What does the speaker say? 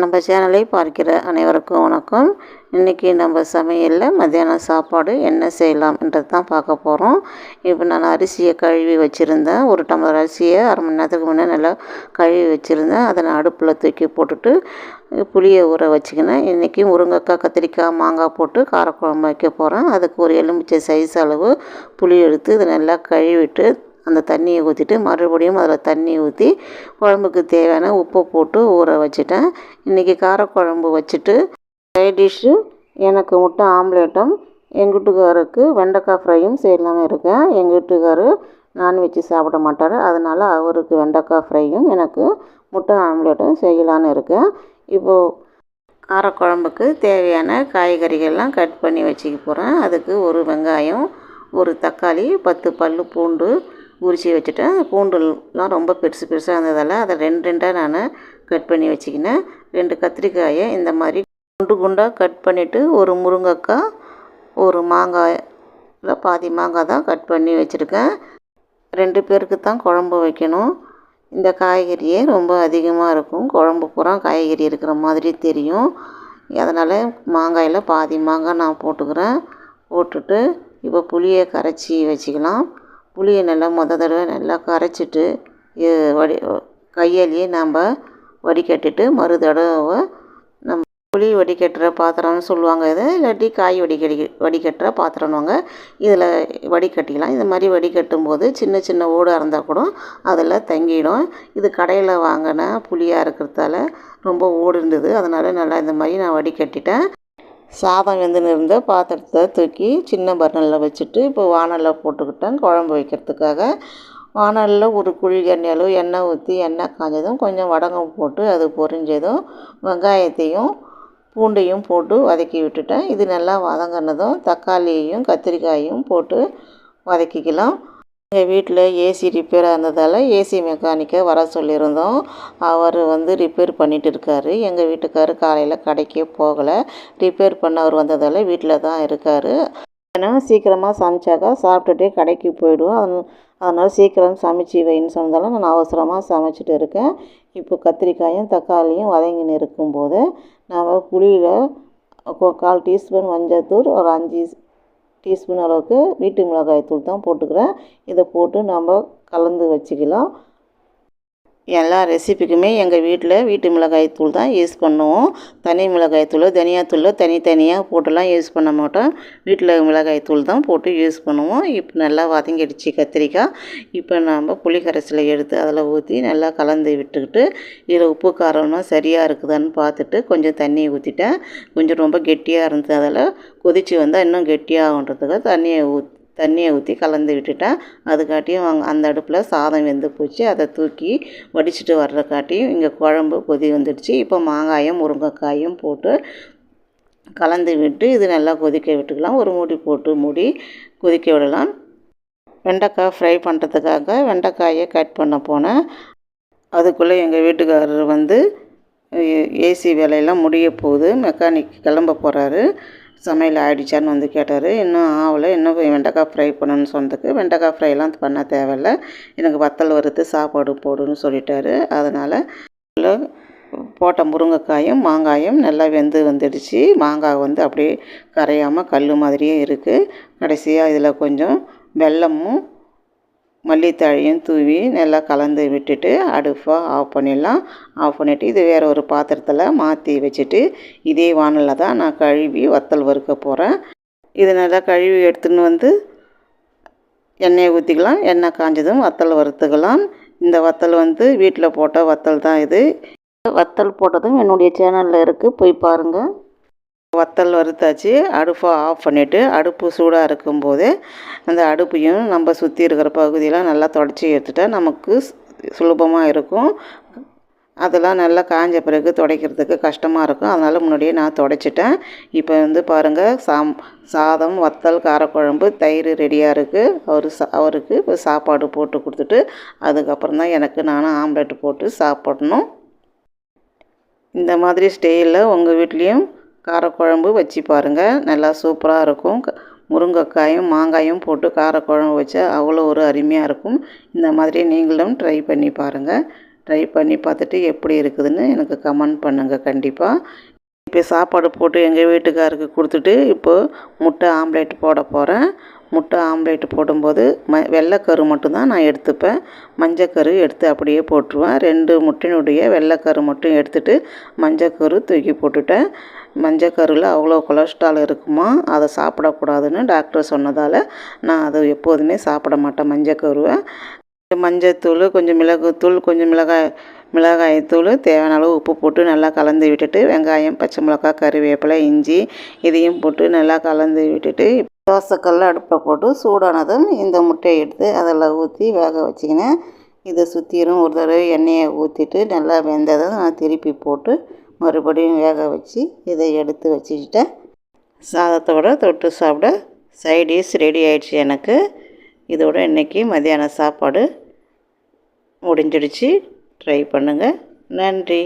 நம்ம சேனலை பார்க்கிற அனைவருக்கும் வணக்கம். இன்றைக்கி நம்ம சமையலில் மத்தியானம் சாப்பாடு என்ன செய்யலாம்ன்றது தான் பார்க்க போகிறோம் இப்போ நான் அரிசியை கழுவி வச்சுருந்தேன். ஒரு டம்ளர் அரிசியை அரை மணி நேரத்துக்கு முன்னே நல்லா கழுவி வச்சுருந்தேன். அதை நான் அடுப்பில் தூக்கி போட்டுட்டு புளியை ஊற வச்சுக்கினேன். இன்றைக்கி முருங்கைக்காய் கத்திரிக்காய் மாங்காய் போட்டு காரக்குழம்பு வைக்க போகிறேன் அதுக்கு ஒரு எலுமிச்சை சைஸ் அளவு புளி எடுத்து இதை நல்லா கழுவிட்டு அந்த தண்ணியை ஊற்றிட்டு மறுபடியும் அதில் தண்ணி ஊற்றி குழம்புக்கு தேவையான உப்பு போட்டு ஊற வச்சுட்டேன். இன்றைக்கி காரக்குழம்பு வச்சுட்டு சைட் டிஷ்ஷு எனக்கு முட்டை ஆம்லேட்டும் எங்கள் வீட்டுக்காருக்கு வெண்டைக்காய் ஃப்ரையும் செய்யலாமே இருக்கேன். எங்கள் வீட்டுக்காரு நான்வெஜ்ஜு சாப்பிட மாட்டார். அதனால் அவருக்கு வெண்டைக்காய் ஃப்ரையும் எனக்கு முட்டை ஆம்லேட்டும் செய்யலான்னு இருக்கேன். இப்போது காரக்குழம்புக்கு தேவையான காய்கறிகள்லாம் கட் பண்ணி வச்சுக்க போகிறேன் அதுக்கு ஒரு வெங்காயம் ஒரு தக்காளி பத்து பல் பூண்டு உரித்து வச்சுட்டேன் பூண்டுலாம் ரொம்ப பெருசு பெருசாக இருந்ததால் அதை ரெண்டு ரெண்டாக நான் கட் பண்ணி வச்சுக்கினேன். ரெண்டு கத்திரிக்காயை இந்த மாதிரி குண்டு குண்டாக கட் பண்ணிவிட்டு ஒரு முருங்கைக்காய் ஒரு மாங்காயில் பாதி மாங்காய் தான் கட் பண்ணி வச்சுருக்கேன். ரெண்டு பேருக்கு தான் குழம்பு வைக்கணும். இந்த காய்கறியே ரொம்ப அதிகமாக இருக்கும். குழம்பு பூரா காய்கறி இருக்கிற மாதிரி தெரியும். அதனால் மாங்காயில் பாதி மாங்காய் நான் போட்டுக்கிறேன். போட்டுட்டு இப்போ புளியை கரைச்சி வச்சுக்கலாம். புளியை நல்லா மொதல் தடவை நல்லா கரைச்சிட்டு வடி கையாலேயே நாம் வடிகட்டிட்டு மறு தடவை நம்ம புளி வடிகட்டுற பாத்திரம்னு சொல்லுவாங்க இதை. இல்லாட்டி காய் வடிகடி வடிகட்டுற பாத்திரம்னுவாங்க. இதில் வடிகட்டிக்கலாம். இந்த மாதிரி வடிகட்டும் போது சின்ன சின்ன ஓடாக இருந்தால் கூட அதில் தங்கிடும். இது கடையில் வாங்கின புளியாக இருக்கிறதால ரொம்ப ஓடு இருந்தது. அதனால் நல்லா இந்த மாதிரி நான் வடிகட்டிட்டேன். சாதம் வெந்துன்னு இருந்த பாத்திரத்தை தூக்கி சின்ன பர்னலில் வச்சுட்டு இப்போ வானலில் போட்டுக்கிட்டேன் குழம்பு வைக்கிறதுக்காக. வானலில் ஒரு குழி எண்ணெயில் எண்ணெய் ஊற்றி எண்ணெய் காஞ்சதும் கொஞ்சம் வடகம் போட்டு அது பொரிஞ்சதும் வெங்காயத்தையும் பூண்டையும் போட்டு வதக்கி விட்டுட்டேன். இது நல்லா வதங்கினதும் தக்காளியையும் கத்திரிக்காயும் போட்டு வதக்கிக்கலாம். எங்கள் வீட்டில் ஏசி ரிப்பேராக இருந்ததால் ஏசி மெக்கானிக்கை வர சொல்லியிருந்தோம். அவர் வந்து ரிப்பேர் பண்ணிகிட்டு இருக்கார். எங்கள் வீட்டுக்காரர் காலையில் கடைக்கே போகலை. ரிப்பேர் பண்ணவர் வந்ததால் வீட்டில் தான் இருக்கார். ஏன்னா சீக்கிரமாக சமைச்சாக்கா சாப்பிட்டுட்டே கடைக்கு போயிடுவோம். அதனால் சீக்கிரம் சமைச்சி வைன்னு சொன்னதால் நான் அவசரமாக சமைச்சிட்டு இருக்கேன். இப்போ கத்திரிக்காயும் தக்காளியும் வதங்கின்னு இருக்கும்போது நம்ம புளியில் கால் டீஸ்பூன் மஞ்சள் தூள் ஒரு அஞ்சு டீஸ்பூன் அளவுக்கு வீட்டு மிளகாய் தூள் தான் போட்டுக்கிறேன். இதை போட்டு நம்ம கலந்து வச்சுக்கலாம். எல்லா ரெசிபிக்குமே எங்கள் வீட்டில் வீட்டு மிளகாய் தூள் தான் யூஸ் பண்ணுவோம். தனி மிளகாய் தூள் தனியாத்தூள் தனித்தனியாக போட்டுலாம் யூஸ் பண்ண மாட்டோம். வீட்டில் மிளகாய் தூள் தான் போட்டு யூஸ் பண்ணுவோம். இப்போ நல்லா வதங்கிடுச்சு கத்திரிக்காய். இப்போ நம்ம புளி கரைசலை எடுத்து அதில் ஊற்றி நல்லா கலந்து விட்டுக்கிட்டு இதில் உப்பு காரம்லாம் சரியாக இருக்குதான்னு பார்த்துட்டு கொஞ்சம் தண்ணி ஊற்றிட்டேன் கொஞ்சம் ரொம்ப கெட்டியாக இருந்தது அதில் கொதித்து வந்தால் இன்னும் கெட்டியாகன்றதுக்காக தண்ணியை ஊற்றி தண்ணியை ஊற்றி கலந்து விட்டுட்டேன் அதுக்காட்டியும் அவங்க அந்த அடுப்பில் சாதம் வெந்து போச்சு. அதை தூக்கி வடிச்சிட்டு வர்றக்காட்டியும் இங்கே குழம்பு கொதி வந்துடுச்சு. இப்போ மாங்காயும் முருங்கைக்காயும் போட்டு கலந்து விட்டு இது நல்லா கொதிக்க விட்டுக்கலாம். ஒரு மூடி போட்டு மூடி கொதிக்க விடலாம். வெண்டைக்காய் ஃப்ரை பண்ணுறதுக்காக வெண்டைக்காயை கட் பண்ண போனேன். அதுக்குள்ளே எங்கள் வீட்டுக்காரர் வந்து ஏசி வேலையெல்லாம் முடிய போகுது. மெக்கானிக் கிளம்ப போகிறாரு சமையல் ஆகிடுச்சான்னு வந்து கேட்டார். இன்னும் ஆகலை இன்னும் வெண்டைக்காய் ஃப்ரை பண்ணணும்னு சொன்னதுக்கு வெண்டைக்காய் ஃப்ரைலாம் பண்ண தேவையில்ல. எனக்கு வத்தல் வறுத்து சாப்பாடு போடுன்னு சொல்லிட்டாரு. அதனால் போட்ட முருங்கைக்காயும் மாங்காயும் நல்லா வெந்து வந்துடுச்சு. மாங்காய் வந்து அப்படியே கரையாமல் கல் மாதிரியே இருக்குது கடைசியாக இதில் கொஞ்சம் வெல்லமும் மல்லித்தழையும் தூவி நல்லா கலந்து விட்டுட்டு அடுப்பை ஆஃப் பண்ணிடலாம். ஆஃப் பண்ணிவிட்டு இது வேறு ஒரு பாத்திரத்தில் மாற்றி வச்சுட்டு இதே வானலில் தான் நான் கழுவி வத்தல் வறுக்க போகிறேன் இது நல்லா கழுவி எடுத்துன்னு வந்து எண்ணெயை ஊற்றிக்கலாம் எண்ணெய் காஞ்சதும் வத்தல் வறுத்துக்கலாம். இந்த வத்தல் வந்து வீட்டில் போட்ட வத்தல் தான் இது. வத்தல் போட்டதும் என்னுடைய சேனலில் இருக்குது போய் பாருங்கள் வத்தல் வறுத்தாச்சு அடுப்பை ஆஃப் பண்ணிவிட்டு அடுப்பு சூடாக இருக்கும்போது அந்த அடுப்பையும் நம்ம சுற்றி இருக்கிற பகுதியெலாம் நல்லா தொடச்சி எடுத்துட்டா நமக்கு சுலபமாக இருக்கும். அதெல்லாம் நல்லா காஞ்ச பிறகு துடைக்கிறதுக்கு கஷ்டமாக இருக்கும். அதனால் முன்னாடியே நான் துடைச்சிட்டேன். இப்போ வந்து பாருங்கள் சாம் சாதம் வத்தல் காரக்குழம்பு தயிர் ரெடியாக இருக்குது அவர் சா அவருக்கு இப்போ சாப்பாடு போட்டு கொடுத்துட்டு அதுக்கப்புறம் தான் எனக்கு நானும் ஆம்லெட் போட்டு சாப்பிடணும். இந்த மாதிரி ஸ்டேயில் உங்கள் வீட்லேயும் காரக்குழம்பு வச்சு பாருங்கள் நல்லா சூப்பராக இருக்கும். முருங்கைக்காயும் மாங்காயும் போட்டு காரக்குழம்பு வச்சா அவ்வளோ ஒரு அருமையாக இருக்கும். இந்த மாதிரி நீங்களும் ட்ரை பண்ணி பாருங்கள் ட்ரை பண்ணி பார்த்துட்டு எப்படி இருக்குதுன்னு எனக்கு கமெண்ட் பண்ணுங்கள் கண்டிப்பாக இப்போ சாப்பாடு போட்டு எங்கள் வீட்டுக்காருக்கு கொடுத்துட்டு இப்போது முட்டை ஆம்லேட் போட போகிறேன் முட்டை ஆம்லேட் போடும்போது ம வெள்ளைக்கரு மட்டும்தான் நான் எடுத்துப்பேன். மஞ்சக்கரு எடுத்து அப்படியே போட்டுருவேன். ரெண்டு முட்டையினுடைய வெள்ளைக்கரு மட்டும் எடுத்துகிட்டு மஞ்சக்கரு தூக்கி போட்டுட்டேன். மஞ்சக்கருவில் அவ்வளோ கொலஸ்ட்ரால் இருக்குமா? அதை சாப்பிடக்கூடாதுன்னு டாக்டர் சொன்னதால் நான் அதை எப்போதுமே சாப்பிட மாட்டேன் மஞ்சக்கருவை மஞ்சத்தூள் கொஞ்சம் மிளகுத்தூள் கொஞ்சம் மிளகாய் மிளகாய்த்தூள் தேவையான அளவு உப்பு போட்டு நல்லா கலந்து விட்டுட்டு வெங்காயம் பச்சை மிளகா கறிவேப்பிலை இஞ்சி இதையும் போட்டு நல்லா கலந்து விட்டுட்டு தோசைக்கல்ல அடுப்பில் போட்டு சூடானதும் இந்த முட்டையை எடுத்து அதில் ஊற்றி வேக வச்சிக்கினேன். இதை சுற்றிலும் ஒரு தடவை எண்ணெயை ஊற்றிட்டு நல்லா வெந்ததும் நான் திருப்பி போட்டு மறுபடியும் வேக வச்சு இதை எடுத்து வச்சுக்கிட்டேன். சாதத்தோட தொட்டு சாப்பிட சைடிஷ் ரெடி ஆயிடுச்சு எனக்கு. இதோட இன்றைக்கி மதியான சாப்பாடு முடிஞ்சிடுச்சு. ட்ரை பண்ணுங்கள் நன்றி.